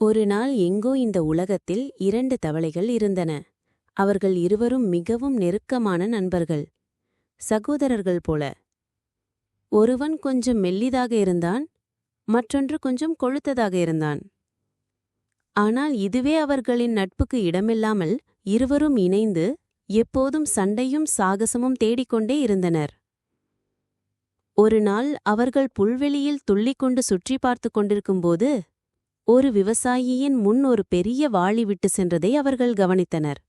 ஒரு நாள் எங்கோ இந்த உலகத்தில் இரண்டு தவளைகள் இருந்தன. அவர்கள் இருவரும் மிகவும் நெருக்கமான நண்பர்கள். சகோதரர்கள் போல. ஒருவன் கொஞ்சம் மெல்லிதாக இருந்தான் மற்றொன்று கொஞ்சம் கொழுத்ததாக இருந்தான். ஆனால் இதுவே அவர்களின் நட்புக்கு இடமில்லாமல் இருவரும் இணைந்து எப்போதும் சண்டையும் சாகசமும் தேடிக்கொண்டே இருந்தனர். ஒரு நாள் அவர்கள் புல்வெளியில் துள்ளிக்கொண்டு சுற்றி பார்த்துக் கொண்டிருக்கும்போது ஒரு விவசாயியின் முன் ஒரு பெரிய வாளி விட்டு சென்றதை அவர்கள் கவனித்தனர்.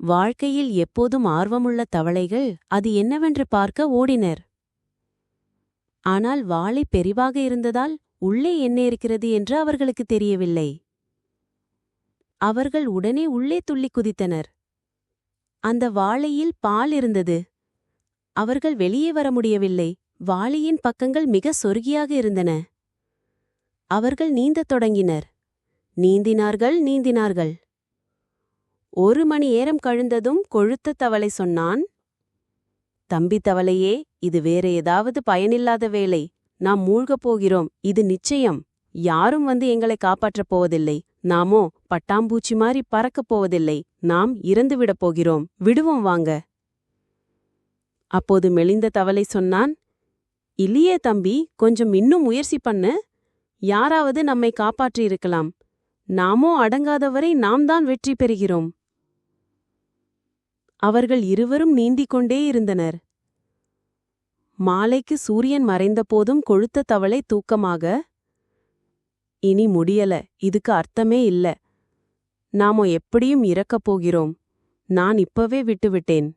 வாழ்க்கையில் எப்போதும் ஆர்வமுள்ள தவளைகள் அது என்னவென்று பார்க்க ஓடினர். ஆனால் வாளி பெரிவாக இருந்ததால் உள்ளே என்ன இருக்கிறது என்று அவர்களுக்கு தெரியவில்லை. அவர்கள் உடனே உள்ளே துள்ளி குதித்தனர். அந்த வாழையில் பால் இருந்தது. அவர்கள் வெளியே வர முடியவில்லை. வாளியின் பக்கங்கள் மிக சொருகியாக இருந்தன. அவர்கள் நீந்தத் தொடங்கினர். நீந்தினார்கள் நீந்தினார்கள். ஒரு மணி ஏரம் கழுந்ததும் கொழுத்த தவளை சொன்னான் தம்பி தவளையே இது வேற ஏதாவது பயனில்லாத வேலை. நாம் மூழ்கப் போகிறோம். இது நிச்சயம். யாரும் வந்து எங்களை காப்பாற்றப் போவதில்லை. நாமோ பட்டாம்பூச்சி மாதிரி பறக்கப் போவதில்லை. நாம் இறந்துவிடப் போகிறோம். விடுவோம் வாங்க. அப்போது மெலிந்த தவளை சொன்னான் இல்லையே தம்பி கொஞ்சம் இன்னும் முயற்சி பண்ணு. யாராவது நம்மை காப்பாற்றியிருக்கலாம் நாமோ அடங்காதவரை நாம் தான் வெற்றி பெறுகிறோம். அவர்கள் இருவரும் நீந்திக் கொண்டே இருந்தனர். மாலைக்கு சூரியன் மறைந்தபோதும் கொழுத்த தவளை தூக்கமாக இனி முடியல இதுக்கு அர்த்தமே இல்ல. நாமோ எப்படியும் இறக்கப் போகிறோம். நான் இப்பவே விட்டுவிட்டேன்.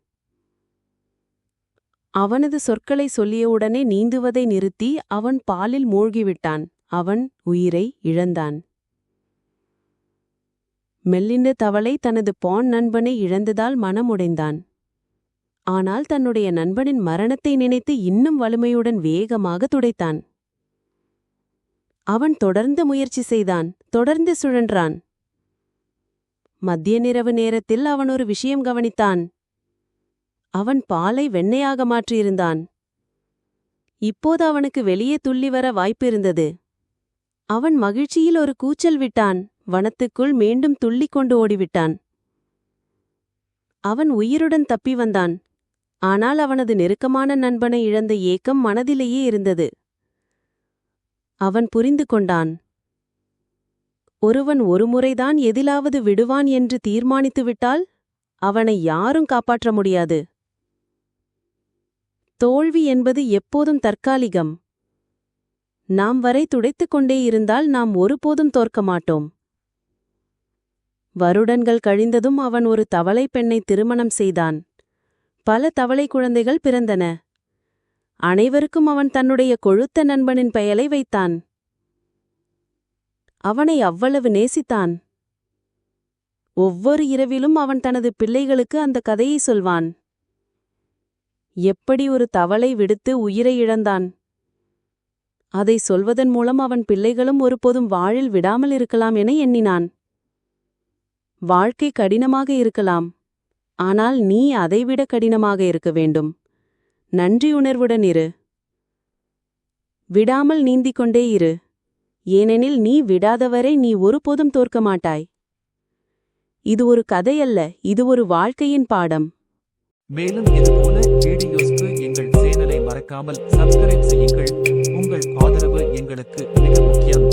அவனது சொற்களை சொல்லியவுடனே நீந்துவதை நிறுத்தி அவன் பாலில் மூழ்கிவிட்டான். அவன் உயிரை இழந்தான். மெல்லிந்த தவளை தனது பான் நண்பனை இழந்ததால் மனமுடைந்தான். ஆனால் தன்னுடைய நண்பனின் மரணத்தை நினைத்து இன்னும் வலிமையுடன் வேகமாக துடைத்தான். அவன் தொடர்ந்து முயற்சி செய்தான் தொடர்ந்து சுழன்றான். மத்திய நிரவு நேரத்தில் அவன் ஒரு விஷயம் கவனித்தான். அவன் பாலை வெண்ணையாக மாற்றியிருந்தான். இப்போது அவனுக்கு வெளியே துள்ளி வர வாய்ப்பிருந்தது அவன் மகிழ்ச்சியில் ஒரு கூச்சல் விட்டான். வனத்துக்குள் மீண்டும் துள்ளிக் கொண்டு ஓடிவிட்டான். அவன் உயிருடன் தப்பி வந்தான். ஆனால் அவனது நெருக்கமான நண்பனை இழந்த ஏக்கம் மனதிலேயே இருந்தது. அவன் புரிந்து கொண்டான். ஒருவன் ஒருமுறைதான் எதிலாவது விடுவான் என்று தீர்மானித்துவிட்டால் அவனை யாரும் காப்பாற்ற முடியாது. தோல்வி என்பது எப்போதும் தற்காலிகம். நாம் வரை துடைத்துக் கொண்டே இருந்தால் நாம் ஒருபோதும் தோற்க மாட்டோம். வருடங்கள் கழிந்ததும் அவன் ஒரு தவளை பெண்ணை திருமணம் செய்தான். பல தவளை குழந்தைகள் பிறந்தன. அனைவருக்கும் அவன் தன்னுடைய கொழுத்த நண்பனின் பெயலை வைத்தான். அவனை அவ்வளவு நேசித்தான். ஒவ்வொரு இரவிலும் அவன் தனது பிள்ளைகளுக்கு அந்த கதையை சொல்வான். எப்படி ஒரு தவளை விடுத்து உயிரை இழந்தான். அதை சொல்வதன் மூலம் அவன் பிள்ளைகளும் ஒருபோதும் வாழில் விடாமல் இருக்கலாம் என எண்ணினான். வாழ்க்கை கடினமாக இருக்கலாம். ஆனால் நீ அதைவிட கடினமாக இருக்க வேண்டும். நன்றியுணர்வுடன் இரு. விடாமல் நீந்திக் கொண்டே இரு. ஏனெனில் நீ விடாதவரை நீ ஒருபோதும் தோற்க மாட்டாய். இது ஒரு கதையல்ல இது ஒரு வாழ்க்கையின் பாடம். மேலும் இதுபோல வீடியோஸ்க்கு எங்கள் மறக்காமல் சப்ஸ்கிரைப் செய்யுங்கள். உங்கள் ஆதரவு எங்களுக்கு மிக முக்கியம்.